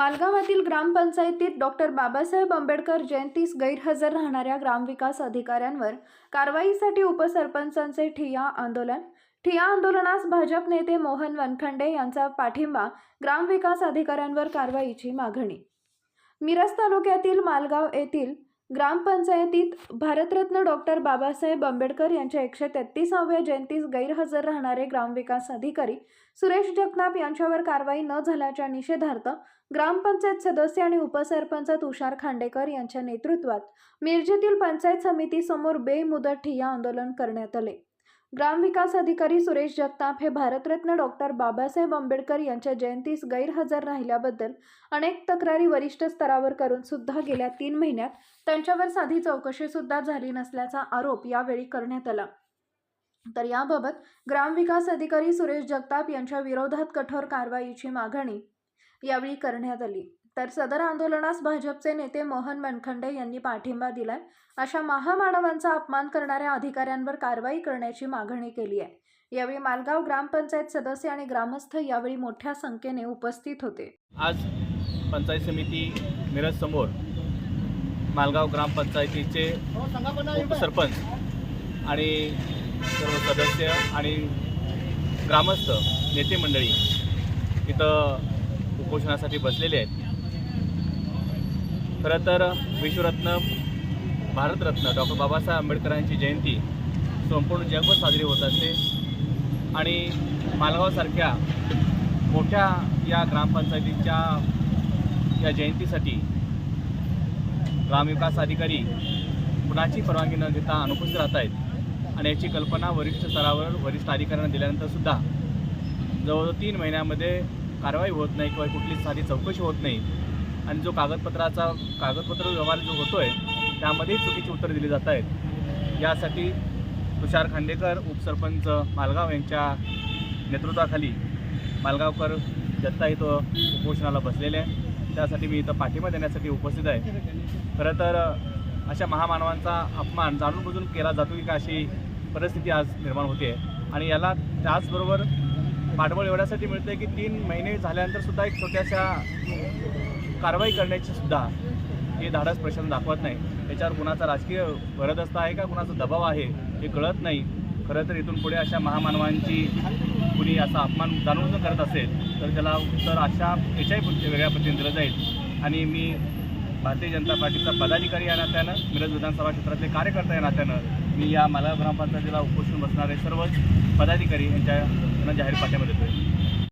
मालगावातील ग्रामपंचायतीत डॉक्टर बाबासाहेब आंबेडकर जयंतीस गैरहजर राहणाऱ्या ग्रामविकास अधिकाऱ्यांवर कारवाईसाठी उपसरपंचांचे ठिया आंदोलन. ठिया आंदोलनास भाजप नेते मोहन वनखंडे यांचा पाठिंबा ग्रामविकास अधिकाऱ्यांवर कारवाईची मागणी. मिरज तालुक्यातील मालगाव येथील ग्रामपंचायतीत भारतरत्न डॉक्टर बाबासाहेब आंबेडकर यांच्या एकशे तेहतीसाव्या जयंतीस गैरहजर राहणारे ग्रामविकास अधिकारी सुरेश जगताप यांच्यावर कारवाई न झाल्याच्या निषेधार्थ ग्रामपंचायत सदस्य आणि उपसरपंच तुषार खांडेकर यांच्या नेतृत्वात मिरजेतील पंचायत समितीसमोर बेमुदत ठिय्या आंदोलन करण्यात आले. ग्रामविकास अधिकारी सुरेश जगताप हे भारतरत्न डॉक्टर बाबासाहेब आंबेडकर यांच्या जयंतीस गैरहजर राहिल्याबद्दल अनेक तक्रारी वरिष्ठ स्तरावर करून सुद्धा गेल्या तीन महिन्यात त्यांच्यावर साधी चौकशी सुद्धा झाली नसल्याचा आरोप यावेळी करण्यात आला. तर याबाबत ग्रामविकास अधिकारी सुरेश जगताप यांच्या विरोधात कठोर कारवाईची मागणी यावेळी करण्यात आली. तर सदर आंदोलनास भाजपचे नेते मोहन मनखंडे यांनी पाठिंबा दिलाय. अशा महामानवांचा अपमान करणाऱ्या अधिकाऱ्यांवर कारवाई करण्याची मागणी केली आहे. यावेळी मालगाव ग्रामपंचायत सदस्य आणि ग्रामस्थ यावेळी मोठ्या संख्येने उपस्थित होते. आज पंचायत समिती मिरज समोर मालगाव ग्रामपंचायतीचे उपसरपंच आणि सर्व सदस्य आणि ग्रामस्थ नेते मंडळी इथं उपोषणासाठी बसलेले आहेत. खरं तर विश्वरत्न भारतरत्न डॉक्टर बाबासाहेब आंबेडकरांची जयंती संपूर्ण जगभर साजरी होत असते. आणि मालगावसारख्या मोठ्या या ग्रामपंचायतीच्या या जयंतीसाठी ग्रामविकास अधिकारी कुणाची परवानगी न घेता अनुपस्थित राहत आहेत. आणि याची कल्पना वरिष्ठ स्तरावर वरिष्ठ अधिकाऱ्यांना दिल्यानंतरसुद्धा जवळजवळ तीन महिन्यामध्ये कारवाई होत नाही किंवा कुठली साधी चौकशी होत नाही. आणि जो कागदपत्राचा कागदपत्र व्यवहार जो होतो आहे त्यामध्ये चुकीची उत्तरं दिली जात आहेत. यासाठी तुषार खांडेकर उपसरपंच मालगाव यांच्या नेतृत्वाखाली मालगावकर दत्ता इथं उपोषणाला बसलेले आहे त्यासाठी मी इथं पाठिंबा देण्यासाठी उपस्थित आहे. खरं तर अशा महामानवांचा अपमान जाणून बुजून केला जातो की का अशी परिस्थिती आज निर्माण होते. आणि याला त्याचबरोबर पाठबळ एवढ्यासाठी मिळतं की तीन महिने झाल्यानंतर सुद्धा एक छोट्याशा कारवाई करण्याची सुद्धा हे धाडस प्रशासन दाखवत नाही. त्याच्यावर कुणाचा राजकीय भरदस्ता आहे का कुणाचा दबाव आहे हे कळत नाही. खरं तर इथून पुढे अशा महामानवांची कुणी असा अपमान जाणून जर करत असेल तर त्याला उत्तर अशा याच्याही पद्धती- वेगळ्या पद्धतीने दिलं जाईल. आणि मी भारतीय जनता पार्टीचा पदाधिकारी या नात्यानं मिरज विधानसभा क्षेत्रातले कार्यकर्ता या नात्यानं मी या माला ग्रामपंचायतीला उपोषण बसणारे सर्वच पदाधिकारी यांच्या जाहीर पाठ्यामध्ये देतोय.